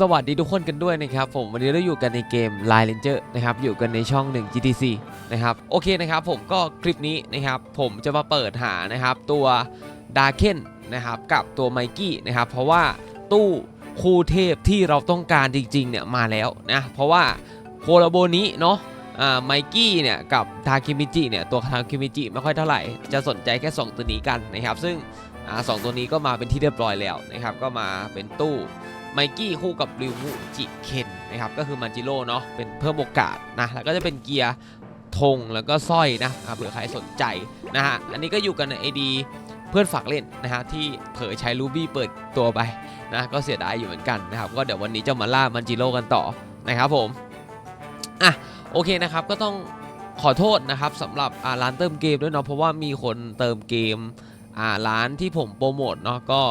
สวัสดีทุกคนกันด้วยนะครับผมวันนี้เราอยู่กันในเกม Line Ranger นะครับอยู่กันในช่อง 1 GTC นะครับโอเคนะครับผมก็คลิปนี้นะครับผมจะมาเปิดหานะครับตัวดา r เ e n นะครับกับตัวไมกี้นะครับเพราะว่าตู้คู่เทพที่เราต้องการจริงๆเนี่ยมาแล้วนะเพราะว่าโคโลโบนี้เนาะอ่าไมกี้เนี่ยกับทาคิมิจิเนี่ยตัวทาคิมิจิไม่ค่อยเท่าไหร่ จะสนใจแค่ 2 ตัวนี้กันนะครับซึ่งอ่าสองตัวนี้ก็มาเป็นที่เรียบร้อยแล้วนะครับก็มาเป็นตู้ ไมกี้คู่กับริวมุจิเคนนะครับก็คือมันจิโร่เนาะเป็นเพิ่มโอกาสนะแล้วก็จะเป็นเกียร์ธงแล้วก็สร้อยนะอ่าเผื่อใครสนใจนะฮะอันนี้ก็อยู่กันใน AD เพื่อนฝากเล่นนะฮะที่เผยใช้รูบี้เปิดตัวไปนะก็เสียดายอยู่เหมือนกันนะครับก็เดี๋ยววันนี้จะมาล่ามันจิโร่กันต่อนะครับผมอะโอเคนะครับก็ต้องขอโทษนะครับสำหรับอ่าร้านเติมเกมด้วยเนาะเพราะว่ามีคนเติมเกมอ่าร้านที่ผมโปรโมทเนาะก็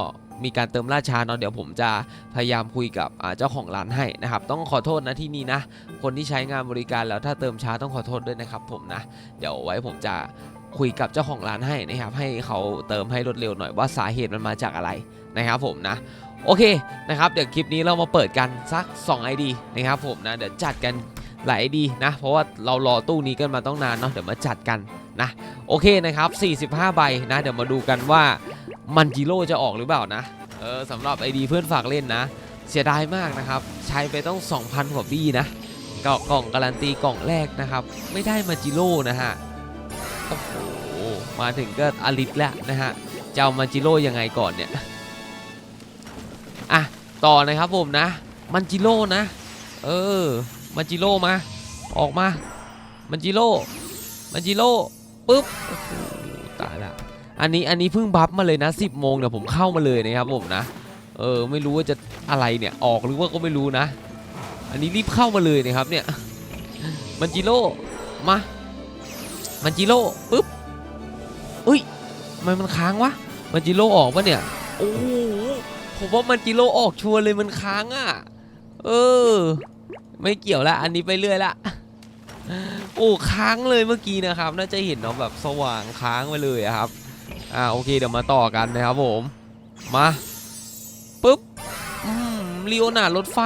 มีการเติมล่าช้าเนาะเดี๋ยวผมจะพยายามคุยกับเจ้าของร้านให้นะครับ ต้องขอโทษนะที่นี่นะ คนที่ใช้งานบริการแล้วถ้าเติมช้าต้องขอโทษด้วยนะครับ ผมนะ เดี๋ยวไว้ผมจะคุยกับเจ้าของร้านให้นะครับให้เขาเติมให้รวดเร็วหน่อยว่าสาเหตุมันมาจากอะไรนะครับ ผมนะโอเคนะครับเดี๋ยวคลิปนี้เรามาเปิดกันสัก 2 ID นะครับผมนะเดี๋ยวจัดกันหลาย ID นะ เพราะว่าเรารอตู้นี้กันมาต้องนานเนาะเดี๋ยวมาจัดกันนะโอเคนะครับ 45 ใบนะ เดี๋ยวมาดูกันว่า มันจิโร่จะออกหรือเปล่านะ เออสำหรับ ID เพื่อนฝากเล่นนะ เสียดายมากนะครับ ใช้ไปต้อง 2,000กว่าบี้นะกล่องกล่องการันตีกล่องแรกนะครับ ไม่ได้มาจิโร่นะฮะโอ้โหมาถึงก็อลิสแล้วนะฮะจะเอามาจิโร่ยังไงก่อนเนี่ยอะต่อนะครับผมนะ มันจิโร่นะ เออมันจิโร่มา ออกมา มันจิโร่มันจิโร่ปุ๊บโอ้โห อันนี้อันนี้เพิ่งบัฟมาเลยนะ 10โมงเดี๋ยผมเข้ามาเลยนะครับผมนะ เออไม่รู้ว่าจะอะไรเนี่ยออกหรือว่าก็ไม่รู้นะ อันนี้รีบเข้ามาเลยนะครับเนี่ยมันจิโร่มามันจิโร่ปุ๊บอุ้ยทำไมมันค้างวะมันจิโร่ออกปะเนี่ยโอ้ผมว่ามันจิโร่ออกชัวร์เลยมันค้างอะเออ ไม่เกี่ยวละอันนี้ไปเรื่อยละโอ้ค้างเลยเมื่อกี้นะครับ น่าจะเห็นเนาะแบบสว่างค้างไปเลยครับ อ่าโอเคเดี๋ยวมาต่อกันนะครับผม มาปุ๊บอืมลีโอนาร์ดรถไฟ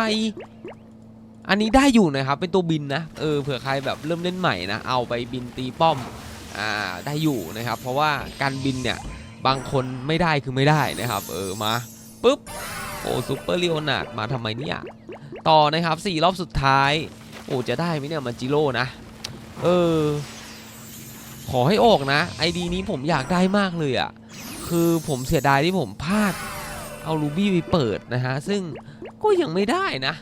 อันนี้ได้อยู่นะครับ เป็นตัวบินนะ เออเผื่อใครแบบเริ่มเล่นใหม่นะ เอาไปบินตีป้อม อ่าได้อยู่นะครับ เพราะว่าการบินเนี่ยบางคนไม่ได้คือไม่ได้นะครับ เออมาปุ๊บโอ้ซูเปอร์ลีโอนาร์ดมาทำไมเนี่ย ต่อนะครับ4รอบสุดท้าย โอ้จะได้ไหมเนี่ยมันจิโร่นะ เออ ขอให้ออกนะไอดีนี้ผมอยากได้มากเลยอะ่ะคือผมเสียดายที่ผมพลาดเอารูบี้ไปเปิดนะฮะ ซึ่งก็ยังไม่ได้นะ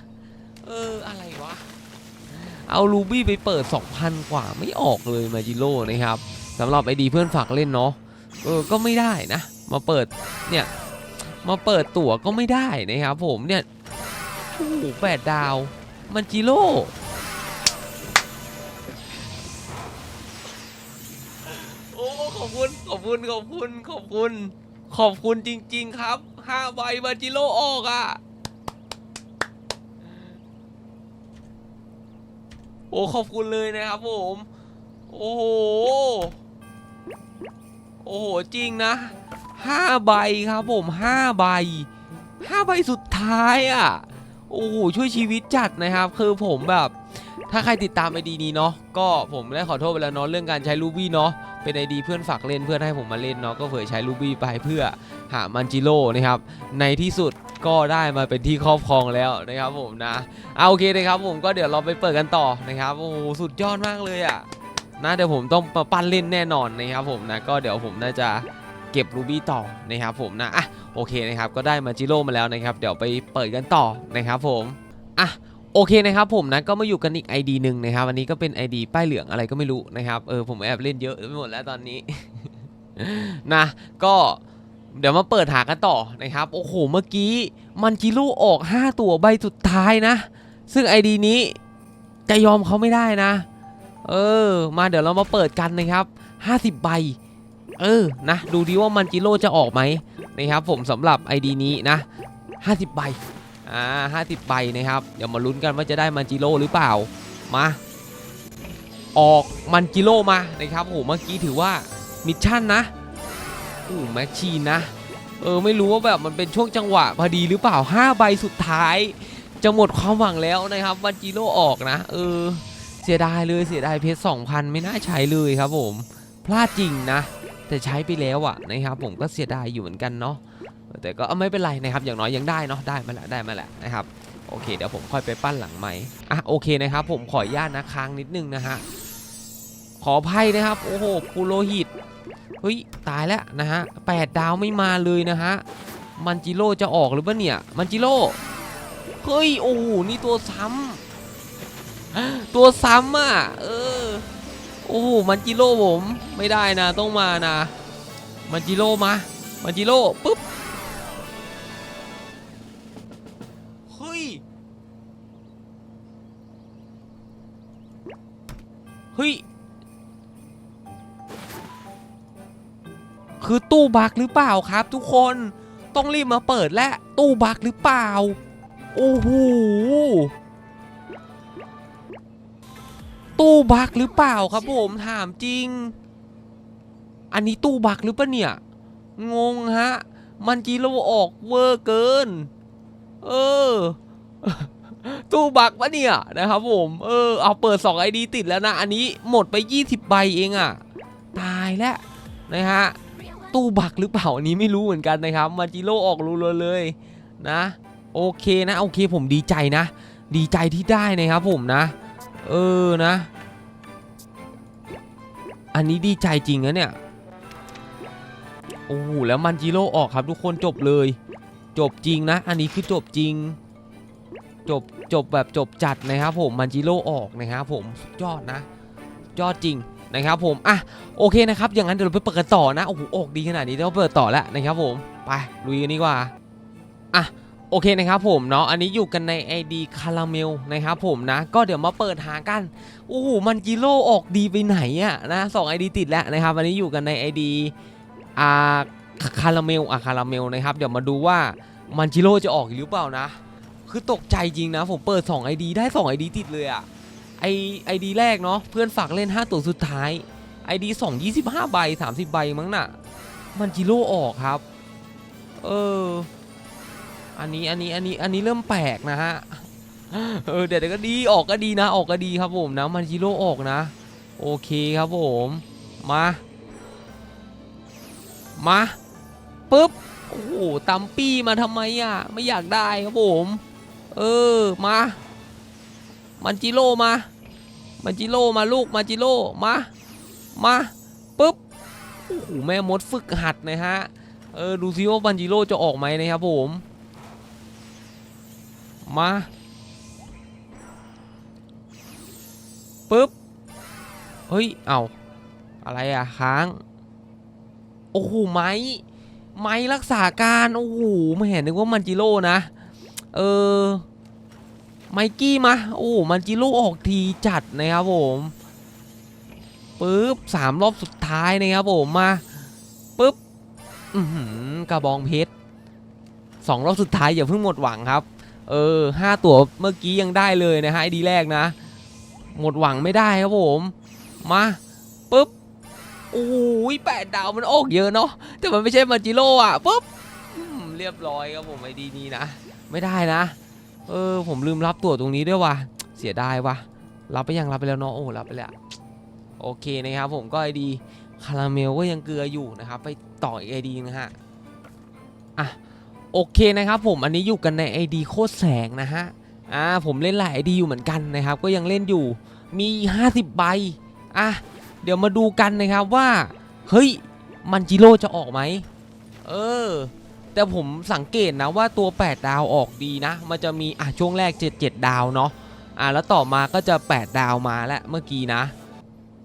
เออ อะไรวะ เอารูบี้ไปเปิด 2,000 กว่าไม่ออกเลยมาจิโร่นะครับสำหรับไอดีเพื่อนฝากเล่นเนาะเออก็ไม่ได้นะ มาเปิดเนี่ยมาเปิดตั๋วก็ไม่ได้นะครับผมเนี่ยโอ้โหแปดดาวมันจิโร่ คุณขอบคุณขอบคุณขอบคุณ ขอบคุณจริง ๆ ครับห้าใบมันจิโร่ออกอะโอ้ขอบคุณเลยนะครับผม โอ้โหโอ้โหจริงนะห้าใบครับผมห้าใบห้าใบสุดท้ายอะโอ้โหช่วยชีวิตจัดนะครับ คือผมแบบ ถ้าใครติดตามไอดีนี้เนาะก็ผมได้ขอโทษไปแล้วเนาะเรื่องการใช้รูบี้เนาะเป็นไอดีเพื่อนฝากเล่นเพื่อนให้ผมมาเล่นเนาะก็เผยใช้รูบี้ไปเพื่อหามันจิโร่นะครับในที่สุดก็ได้มาเป็นที่ครอบครองแล้วนะครับผมนะเอาโอเคนะครับผมก็เดี๋ยวเราไปเปิดกันต่อนะครับโอ้สุดยอดมากเลยอะนะเดี๋ยวผมต้องมาปั้นเล่นแน่นอนนะครับผมนะก็เดี๋ยวผมน่าจะเก็บรูบี้ต่อนะครับผมนะอะโอเคนะครับก็ได้มาจิโร่มาแล้วนะครับ เดี๋ยวไปเปิดกันต่อนะครับผมอะ โอเคนะครับผมนะก็มาอยู่กันอีก ID หนึ่งนะครับอันนี้ก็เป็น ID ป้ายเหลืองอะไรก็ไม่รู้นะครับเออผมแอบเล่นเยอะไปหมดแล้วตอนนี้ นะ ก็เดี๋ยวมาเปิดหากันต่อนะครับ โอ้โหเมื่อกี้มันจิโร่ออก 5 ตัวใบสุดท้ายนะ ซึ่ง ID นี้จะยอมเขาไม่ได้นะ เออ มาเดี๋ยวเรามาเปิดกันนะครับ 50 ใบ เออนะดูดีว่ามันจิโร่จะออกไหมนะครับผมสำหรับ ID นี้นะ 50 ใบ อ่า50 ใบนะครับ เดี๋ยวมาลุ้นกันว่าจะได้มันจิโร่หรือเปล่า มา ออกมันจิโร่มานะครับโอ้โหเมื่อกี้ถือว่ามิชชั่นนะโอ้แม็กชีนนะเออไม่รู้ว่าแบบมันเป็นช่วงจังหวะพอดีหรือเปล่า 5 ใบสุดท้าย จะหมดความหวังแล้วนะครับมันจิโร่ออกนะ เออ เสียดายเลยเสียดายเพชร2,000 ไม่น่าใช้เลยครับผม พลาดจริงนะ แต่ใช้ไปแล้วอะนะครับผมก็เสียดายอยู่เหมือนกันเนาะ แต่ก็ไม่เป็นไรนะครับอย่างน้อยยังได้เนาะได้มาแล้วได้มาแล้วนะครับโอเคเดี๋ยวผมค่อยไปปั้นหลังใหม่อะโอเคนะครับ ผมขออนุญาตนะค้างนิดนึงนะฮะขออภัยนะครับโอ้โหปูโรหิตเฮ้ยตายแล้วนะฮะแปดดาวไม่มาเลยนะฮะมันจิโร่จะออกหรือเปล่าเนี่ยมันจิโร่เฮ้ยโอ้โหนี่ตัวซ้ำตัวซ้ำอะเออโอ้โหมันจิโร่ผมไม่ได้นะต้องมานะมันจิโร่มามันจิโร่ปุ๊บ คือตู้บักหรือเปล่าครับ ทุกคนต้องรีบมาเปิดและตู้บักหรือเปล่า โอ้โหตู้บักหรือเปล่าครับผมถามจริง อันนี้ตู้บักหรือเปล่าเนี่ย งงฮะ มันจีโรออกเวอร์เกิน เออ ตู้บักปะเนี่ยนะครับผมเออเอาเปิด2 ID ติดแล้วนะ อันนี้หมดไป 20 ใบเองอะ่ะ ตายแล้วนะฮะ ตู้บักหรือเปล่าอันนี้ไม่รู้เหมือนกันนะครับมันจิโร่ออกรูเลยเลยนะโอเคนะโอเคผมดีใจนะ ดีใจที่ได้นะครับผมนะ เออนะ อันนี้ดีใจจริงนะเนี่ยโอ้โหแล้วมันจิโร่ออกครับทุกคนจบเลย จบจริงนะ อันนี้คือจบจริง จบจบแบบจบจัดนะครับผมมันจิโร่ออกนะครับผมยอดนะ ยอดจริง นะครับผมอะโอเคนะครับอย่างนั้นเดี๋ยวเราไปเปิดกันต่อนะโอ้โหออกดีขนาดนี้เดี๋ยวเปิดต่อแล้วนะครับผมไปลุยกันดีกว่าอะโอเคนะครับผมเนาะอันนี้อยู่กันใน ID คาราเมลนะครับผมนะ ก็เดี๋ยวมาเปิดหากันโอ้โหมันจิโร่ออกดีไปไหนอะนะสอง ID ติดแล้วนะครับอันนี้อยู่กันใน ID อ่าคาราเมลอะคาราเมลนะครับเดี๋ยวมาดูว่ามันจิโร่จะออกอีกหรือเปล่านะ คือตกใจจริงนะ ผมเปิด2 ID ได้2 ID ติดเลยอะ ไอไอดีแรกเนาะเพื่อนฝากเล่น 5 ตัวสุดท้าย ID 2 25ใบ30ใบมั้งน่ะ มันจิโร่ออกครับ เออ อันนี้อันนี้อันนี้อันนี้เริ่มแปลกนะฮะ เออเดี๋ยวเดี๋ยวก็ดีออกก็ดีนะ ออกก็ดีครับผมนะมันจิโร่ออกนะ โอเคครับผม มา มาปุ๊บ โอ้โหตัมปี้มาทำไมอะ ไม่อยากได้ครับผม เออ มา มันจิโร่มา มัจิโร่มาลูกมาจิโร่มา มาปุ๊บโอ้โหแม่มดฝึกหัดนะฮะเออดูซิว่ามันจิโร่จะออกไหมนะครับผมมาปุ๊บเฮ้ยเอาอะไรอะค้างโอ้โหไม้ไม้รักษาการโอ้โหไม่เห็นนึกว่ามันจิโร่นะ เออ ไมกี้มา โอ้มันจิโร่ออกทีจัดนะครับผมปึ๊บสามรอบสุดท้ายนะครับผมมาปึ๊บกระบองเพชรสองรอบสุดท้ายอย่าเพิ่งหมดหวังครับ เออห้าตัวเมื่อกี้ยังได้เลยนะฮะไอดีแรกนะ หมดหวังไม่ได้ครับผมมาปึ๊บโอ้ยแปดดาวมันออกเยอะเนาะแต่มันไม่ใช่มันจิโร่อะปึ๊บเรียบร้อยครับผมไอดีนี้นะ ไม่ได้นะ เออผมลืมรับตั๋วตรงนี้ด้วยว่ะเสียดายว่ะรับไปยังรับไปแล้วเนาะโอ้รับไปแล้วโอเคนะครับผมก็ไอดีคาราเมลก็ยังเกลืออยู่นะครับไปต่ออีกไอดีนะฮะอะโอเคนะครับผมอันนี้อยู่กันใน ID โคตรแสงนะฮะอ่าผมเล่นหลาย ID อยู่เหมือนกันนะครับ ก็ยังเล่นอยู่มี 50 ใบอะเดี๋ยวมาดูกันนะครับว่า เฮ้ย มันจิโร่จะออกไหมเออ แต่ผมสังเกตนะว่าตัว 8 ดาวออกดีนะ มันจะมีอะช่วงแรก 7 7 ดาวเนาะอะแล้วต่อมาก็จะ 8 ดาวมาแล้วเมื่อกี้นะ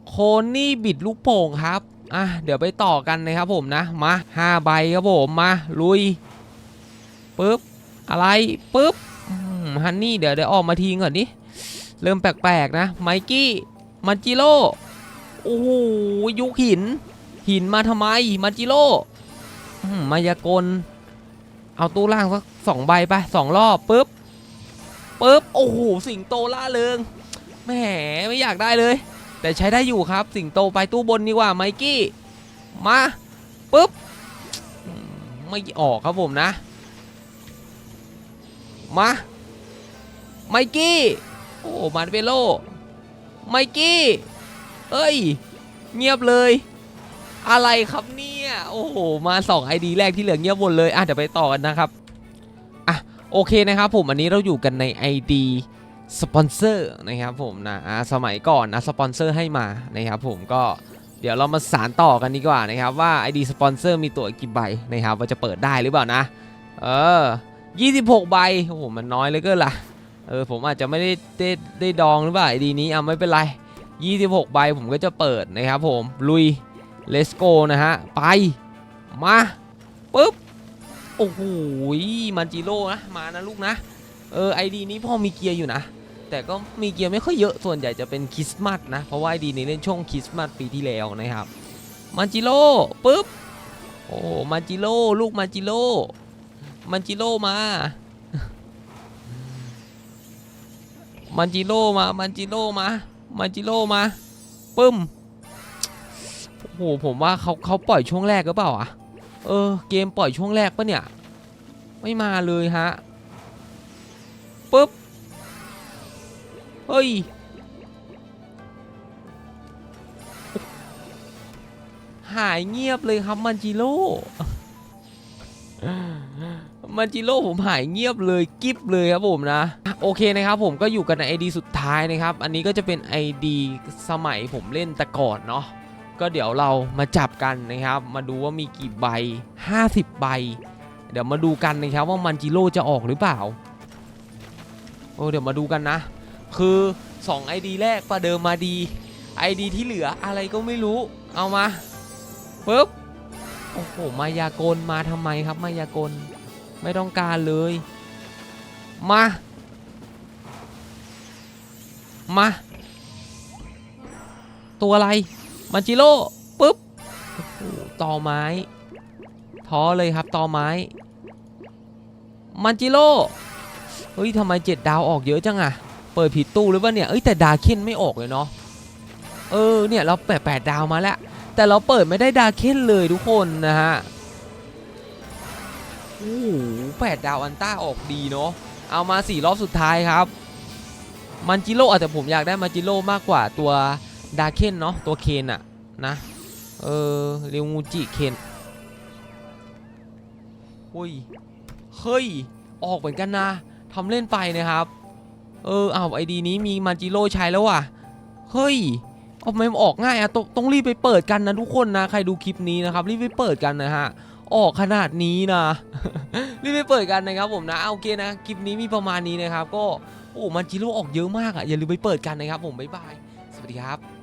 โคนนี่บิดลูกโป่งครับอะเดี๋ยวไปต่อกันนะครับผมนะ มา5ใบครับผมมาลุยปึ๊บอะไรปึ๊บฮันนี่เดี๋ยวเดี๋ยวออกมาทีก่อนดิเริ่มแปลกๆนะไมกี้มันจิโร่โอ้โหยุคหิน หินมาทำไมมาจิโร่มายากล เอาตู้ล่างสักสองใบไปสองรอบปุ๊บปุ๊บโอ้โหสิงโตล่าเริงแหมไม่อยากได้เลย แต่ใช้ได้อยู่ครับ สิงโตไปตู้บนดีกว่าไมกี้มาปุ๊บไม่ออกครับผมนะ มา ไมกี้ โอ้มาเวโลไมกี้ เอ้ย เงียบเลย อะไรครับเนี่ย โอ้โห มา2 ID แรกที่เหลือเงียบหมดเลย อะ เดี๋ยวไปต่อกันนะครับ อะ โอเคนะครับผม อันนี้เราอยู่กันใน ID สปอนเซอร์นะครับผมนะอะสมัยก่อนนะสปอนเซอร์ให้มานะครับผมก็เดี๋ยวเรามาสารต่อกันดีกว่านะครับว่า ID สปอนเซอร์มีตัวกี่ใบนะครับว่าจะเปิดได้หรือเปล่านะ เออ 26 ใบโอ้โหมันน้อยเลยก็ล่ะ เออผมอาจจะไม่ได้ได้ได้ดองหรือเปล่า ID นี้อะไม่เป็นไร 26 ใบผมก็จะเปิดนะครับผมลุย let's go นะฮะ ไป มาปุ๊บ โอ้โหมันจิโร่นะ มานะลูกนะ เออไอดีนี้พ่อมีเกียร์อยู่นะ แต่ก็มีเกียร์ไม่ค่อยเยอะ ส่วนใหญ่จะเป็นคริสต์มาสนะ เพราะว่าไอดีนี้เล่นช่วงคริสต์มาสปีที่แล้วนะครับ มันจิโร่ปุ๊บ โอ้มันจิโร่ลูกมันจิโร่มันจิโร่มามันจิโร่มา มันจิโร่มา มันจิโร่มา ปึ้ม หผมว่าเขาเขาปล่อยช่วงแรกหรือเปล่าอะเออเกมปล่อยช่วงแรกปะเนี่ย ไม่มาเลยฮะปึ๊บเฮ้ยหายเงียบเลยครับมันจิโร่มันจิโร่ผมหายเงียบเลยกิฟเลยครับผมนะ โอเคนะครับผมก็อยู่กันใน ID สุดท้ายนะครับ อันนี้ก็จะเป็น ID สมัยผมเล่นแต่ก่อนเนาะ ก็เดี๋ยวเรามาจับกันนะครับ มาดูว่ามีกี่ใบ 50 ใบ เดี๋ยวมาดูกันนะครับว่ามันจิโร่จะออกหรือเปล่าโอ้เดี๋ยวมาดูกันนะ คือ2 ID แรกประเดิมมาดี ID ที่เหลืออะไรก็ไม่รู้เอามาปึ๊บโอ้โหมายากลมาทำไมครับมายากลไม่ต้องการเลย มา มา ตัวอะไร มันจิโร่ปุ๊บต่อไม้ท้อเลยครับต่อไม้ มันจิโร่เฮ้ยทำไมเจ็ดดาวออกเยอะจังอะเปิดผิดตู้หรือเปล่าเนี่ยเอ้ยแต่ดาเคนไม่ออกเลยเนาะเออเนี่ยเราแปดแปดดาวมาแล้ว แต่เราเปิดไม่ได้ดาเคนเลยทุกคนนะฮะโอ้โหแปดดาวอันต้าออกดีเนาะเอามาสี่รอบสุดท้ายครับ มันจิโร่แต่ผมอยากได้มันจิโร่มากกว่าตัว ดาเคนเนาะตัวเคนอะนะเออเรียวงูจิเคนเฮ้ยเฮ้ยออกเหมือนกันนะทำเล่นไปนะครับ เออเอาไอดีนี้มีมันจิโร่ใช้แล้วว่ะเฮ้ยเอาไม่ออกง่ายอะต้องต้องรีบไปเปิดกันนะทุกคนนะใครดูคลิปนี้นะครับรีบไปเปิดกันนะฮะออกขนาดนี้นะรีบไปเปิดกันนะครับผมนะเอาโอเคนะคลิปนี้มีประมาณนี้นะครับ ก็โอ้มันจิโร่ออกเยอะมากอะอย่าลืมไปเปิดกันนะครับผมบ๊ายบายสวัสดีครับ